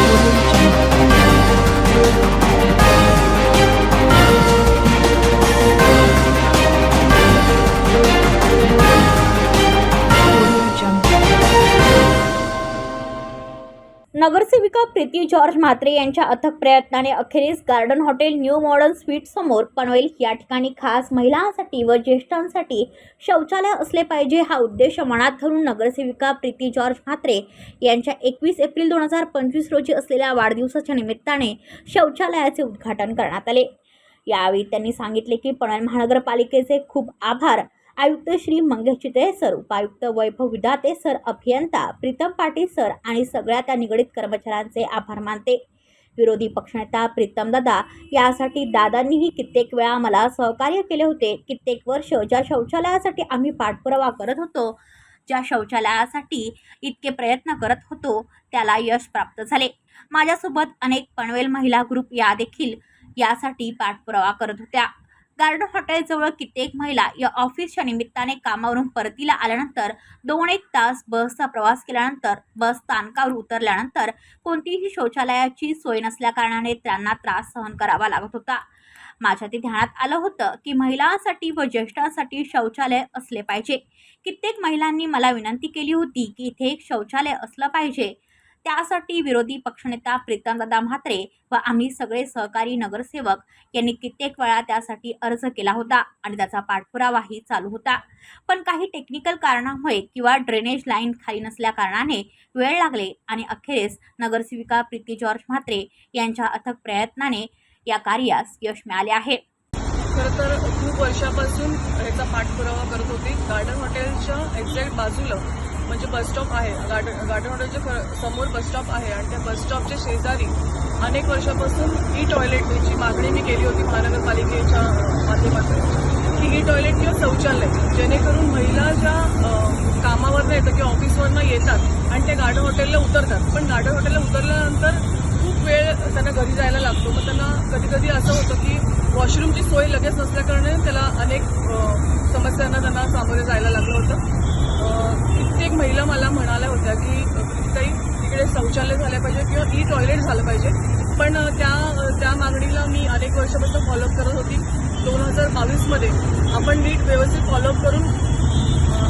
Thank you. नगरसेविका Preeti George Mhatre यांच्या अथक प्रयत्नाने अखेरीस garden hotel new modern sweet समोर पनवेल या ठिकाणी खास महिलांसाठी व ज्येष्ठांसाठी शौचालय असले पाहिजे हा उद्देश मनात धरून नगरसेविका प्रीती जॉर्ज म्हात्रे यांच्या एकवीस एप्रिल दोन हजार पंचवीस रोजी असलेल्या वाढदिवसाच्या निमित्ताने शौचालयाचे उद्घाटन करण्यात आले. यावेळी त्यांनी सांगितले की पनवेल महानगरपालिकेचे खूप आभार. आयुक्त श्री मंगेश चितळे सर उपायुक्त वैभव विधाते सर अभियंता प्रीतम पाटील सर आणि सगळ्या त्या निगडीत कर्मचाऱ्यांचे आभार मानते. विरोधी पक्षनेता प्रीतम दादा यासाठी दादांनीही कित्येक वेळा मला सहकार्य केले होते. कित्येक वर्ष ज्या शौचालयासाठी आम्ही पाठपुरावा करत होतो ज्या शौचालयासाठी इतके प्रयत्न करत होतो त्याला यश प्राप्त झाले. माझ्यासोबत अनेक पनवेल महिला ग्रुप या देखील यासाठी पाठपुरावा करत होत्या. गार्डन हॉटेलजवळ कित्येक महिला या ऑफिसच्या निमित्ताने कामावरून परतीला आल्यानंतर दोन एक तास बसचा प्रवास केल्यानंतर बस स्थानकावर उतरल्यानंतर कोणतीही शौचालयाची सोय नसल्याकारणाने त्यांना त्रास सहन करावा लागत होता. माझ्या ते ध्यानात आलं होतं की महिलांसाठी व ज्येष्ठांसाठी शौचालय असले पाहिजे. कित्येक महिलांनी मला विनंती केली होती की इथे एक शौचालय असलं पाहिजे. त्यासाठी विरोधी पक्षनेता प्रीतमदादा म्हात्रे व आम्ही सगळे सहकारी नगरसेवक यांनी कित्येक वेळा त्यासाठी अर्ज केला होता आणि त्याचा पाठपुरावाही चालू होता. पण काही टेक्निकल कारणामुळे किंवा ड्रेनेज लाईन खाली नसल्या कारणाने वेळ लागले आणि अखेरीस नगरसेविका प्रीती जॉर्ज म्हात्रे यांच्या अथक प्रयत्नाने या कार्यास यश मिळाले आहे. खरं तर खूप वर्षापासून ह्याचा पाठपुरावा करत होती. गार्डन हॉटेलच्या एक्झॅक्ट बाजूला म्हणजे बसस्टॉप आहे. गार्डन गार्डन हॉटेलच्या समोर बसस्टॉप आहे आणि त्या बसस्टॉपच्या शेजारी अनेक वर्षापासून ई टॉयलेटची मागणी मी केली होती महानगरपालिकेच्या माध्यमातून. की ही टॉयलेट किंवा शौचालय जेणेकरून महिला ज्या कामावरनं येतात किंवा ऑफिसवरनं येतात आणि ते गार्डन हॉटेलला उतरतात. पण गार्डन हॉटेलला उतरल्यानंतर खूप वेळ त्यांना घरी जायला लागतो. मग त्यांना कधी कधी असं होतं की वॉशरूमची सोय लगेच नसल्याकारणाने त्याला अनेक समस्यांना त्यांना सामोरे जायला लागलं होतं. एक महिला मला म्हणाल्या होत्या की काही तिकडे शौचालय झालं पाहिजे किंवा ई टॉयलेट झालं पाहिजे. पण त्या त्या मागणीला मी अनेक वर्षापासून फॉलोअप करत होती. दोन हजार बावीसमध्ये आपण नीट व्यवस्थित फॉलोअप करून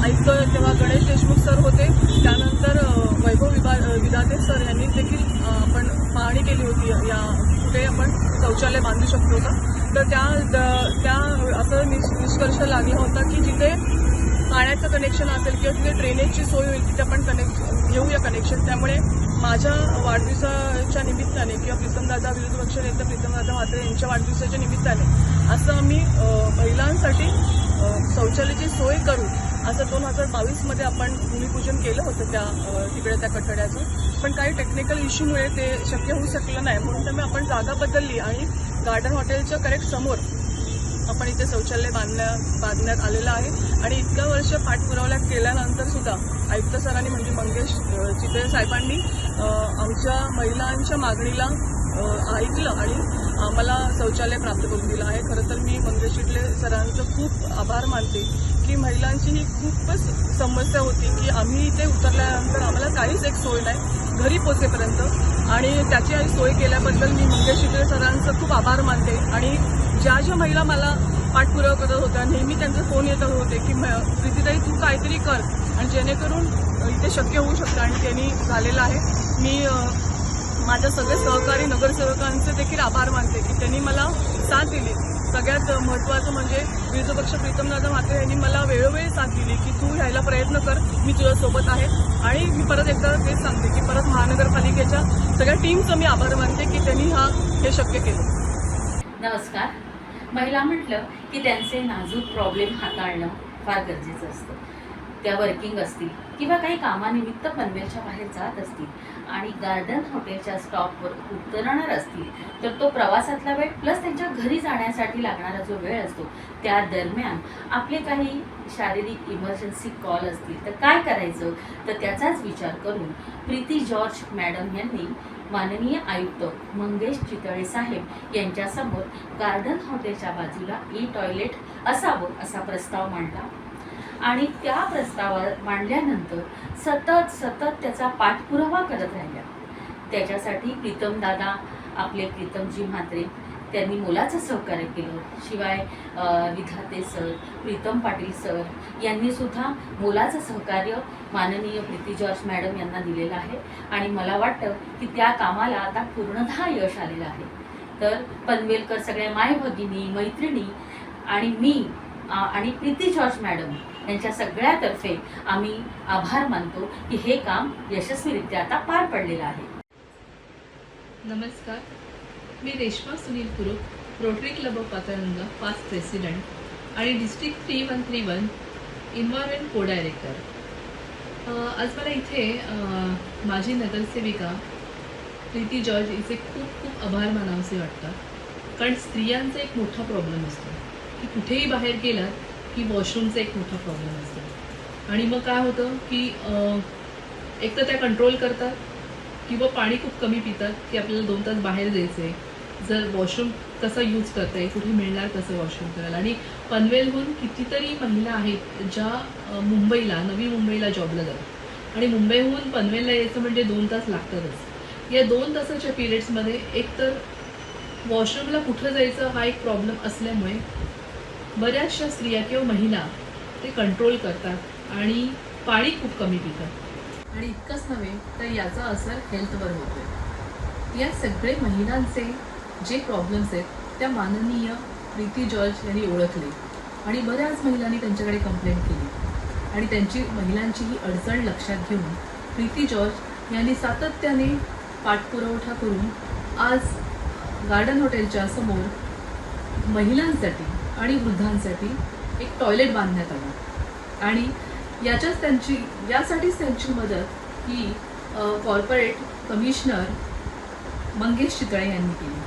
ऐकतोय तेव्हा गणेश देशमुख सर होते. त्यानंतर वैभव विभा विधाते सर यांनी देखील आपण पाहणी केली होती. या कुठे आपण शौचालय बांधू शकतो का? तर त्या द- त्या असं निष्कर्ष लागला होता की जिथे पाण्याचं कनेक्शन असेल किंवा तिथे ड्रेनेजची सोय होईल तिथे आपण कनेक्ट घेऊया कनेक्शन त्यामुळे माझ्या वाढदिवसाच्या निमित्ताने किंवा प्रीतमदादा विरोधी पक्ष नेते प्रीतमदादा म्हात्रे यांच्या वाढदिवसाच्या निमित्ताने असं आम्ही महिलांसाठी शौचालयाची सोय करू असं दोन हजार बावीसमध्ये आपण भूमिपूजन केलं होतं त्या तिकडे त्या कठड्याचं. पण काही टेक्निकल इश्यूमुळे ते शक्य होऊ शकलं नाही. म्हणून त्यामुळे आपण जागा बदलली आणि गार्डन हॉटेलच्या करेक्ट समोर आपण इथे शौचालय बांधण्या बांधण्यात आलेलं आहे. आणि इतक्या वर्ष पाठपुरावल्या केल्यानंतर सुद्धा आयुक्त सरांनी म्हणजे मंगेश चितळे साहेबांनी आमच्या महिलांच्या मागणीला ऐकलं आणि आम्हाला शौचालय प्राप्त करून दिलं आहे. खरं तर मी मंगेश सरांचं खूप आभार मानते की महिलांची ही खूपच समस्या होती की आम्ही इथे उतरल्यानंतर आम्हाला काहीच एक सोय नाही घरी पोचेपर्यंत. आणि त्याची आई सोय केल्याबद्दल मी मंगेश चिटले सरांचं खूप आभार मानते. आणि ज्या ज्या महिला मला पाठपुरावा करत होत्या नेहमी त्यांचे फोन येत होते की म- प्रीतीताई तू काहीतरी कर. आणि जेणेकरून इथे शक्य होऊ शकतं आणि त्यांनी झालेलं आहे. मी माझ्या सगळे सहकारी नगरसेवकांचे देखील आभार मानते की त्यांनी मला साथ दिली. सगळ्यात महत्त्वाचं म्हणजे विरोधी पक्ष प्रीतमदादा म्हात्रे यांनी मला वेळोवेळी साथ दिली की तू ह्यायला प्रयत्न कर मी तुझ्यासोबत आहे. आणि मी परत एकदा तेच सांगते की परत महानगरपालिकेच्या सगळ्या टीमचं मी आभार मानते की त्यांनी हा हे शक्य केलं. नमस्कार. महिला म्हटलं की त्यांचे नाजूक प्रॉब्लेम हाताळणं फार गरजेचं असतं. त्या वर्किंग असतील किंवा काही कामानिमित्त पनवेलच्या बाहेर जात असतील आणि गार्डन हॉटेलच्या स्टॉपवर उतरणार असतील तर तो प्रवासातला वेळ प्लस त्यांच्या घरी जाण्यासाठी लागणारा जो वेळ असतो त्या दरम्यान आपले काही शारीरिक इमर्जन्सी कॉल असतील तर काय करायचं? तर त्याचाच विचार करून प्रीती जॉर्ज मॅडम यांनी माननीय आयुक्त मंगेश चितळे साहेब यांच्यासमोर गार्डन हॉटेलच्या बाजूला ई टॉयलेट असावं असा प्रस्ताव मांडला. आणि त्या प्रस्तावा मांडल्यानंतर सतत सतत त्याचा पाठपुरावा करत राहिल्या. त्याच्यासाठी प्रीतम दादा आपले प्रीतमजी म्हात्रे त्यांनी मोलाचं सहकार्य केलं. शिवाय विधाते सर प्रीतम पाटील सर यांनी सुद्धा मोलाचं सहकार्य माननीय प्रीती जॉर्ज मॅडम यांना दिलेलं आहे. आणि मला वाटतं की त्या कामाला आता पूर्णतः यश आलेलं आहे. तर पनवेलकर सगळ्या माय भगिनी मैत्रिणी आणि मी आणि प्रीती जॉर्ज मॅडम यांच्या सगळ्यातर्फे आम्ही आभार मानतो की हे काम यशस्वीरित्या आता पार पडलेलं आहे. नमस्कार. मी Reshma Sunil Kurup rotary club of Patalganga past president आणि district three one three one environment co director आज मला इथे माझी नगरसेविका प्रीती जॉर्ज हिचे खूप खूप आभार मानावसे वाटतात. कारण स्त्रियांचा एक मोठा प्रॉब्लेम असतो. की कुठेही बाहेर गेलात की वॉशरूमचा एक मोठा प्रॉब्लेम असतो. आणि मग काय होतं की एक तर त्या कंट्रोल करतात किंवा पाणी खूप कमी पितात की आपल्याला दोन तास बाहेर जायचं आहे जर वॉशरूम कसं यूज करता येईल कुठे मिळणार कसं वॉशरूम करायला? आणि पनवेलहून कितीतरी महिला आहेत ज्या मुंबईला नवी मुंबईला जॉबला जातात. आणि मुंबईहून पनवेलला यायचं म्हणजे दोन तास लागतातच. या दोन तासाच्या पिरियड्समध्ये एक तर वॉशरूमला कुठं जायचं हा एक प्रॉब्लेम असल्यामुळे बऱ्याचशा स्त्रिया किंवा महिला ते कंट्रोल करतात आणि पाणी खूप कमी पितात. आणि इतकंच नव्हे तर याचा असर हेल्थवर होतो या सगळे महिलांचे जे प्रॉब्लेम्स आहेत त्या माननीय प्रीती जॉर्ज यांनी ओळखले. आणि बऱ्याच महिलांनी त्यांच्याकडे कंप्लेंट केली. आणि त्यांची महिलांची ही अडचण लक्षात घेऊन प्रीती जॉर्ज यांनी सातत्याने पाठपुरवठा करून आज गार्डन हॉटेलच्या समोर महिलांसाठी आणि वृद्धांसाठी एक टॉयलेट बांधण्यात आलं. आणि याच्याच त्यांची यासाठीच त्यांची मदत ही कॉर्पोरेट कमिशनर मंगेश चितळे यांनी केली.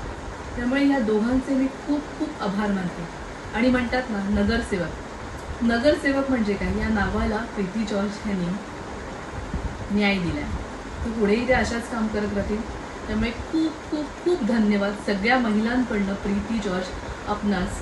त्यामुळे या दोघांचे मी खूप खूप आभार मानते. आणि म्हणतात ना नगरसेवक. नगरसेवक म्हणजे काय? या नावाला प्रीती जॉर्ज यांनी न्याय दिलाय. तर पुढेही ते अशाच काम करत राहतील. त्यामुळे खूप खूप खूप धन्यवाद. सगळ्या महिलांकडनं प्रीती जॉर्ज आपणास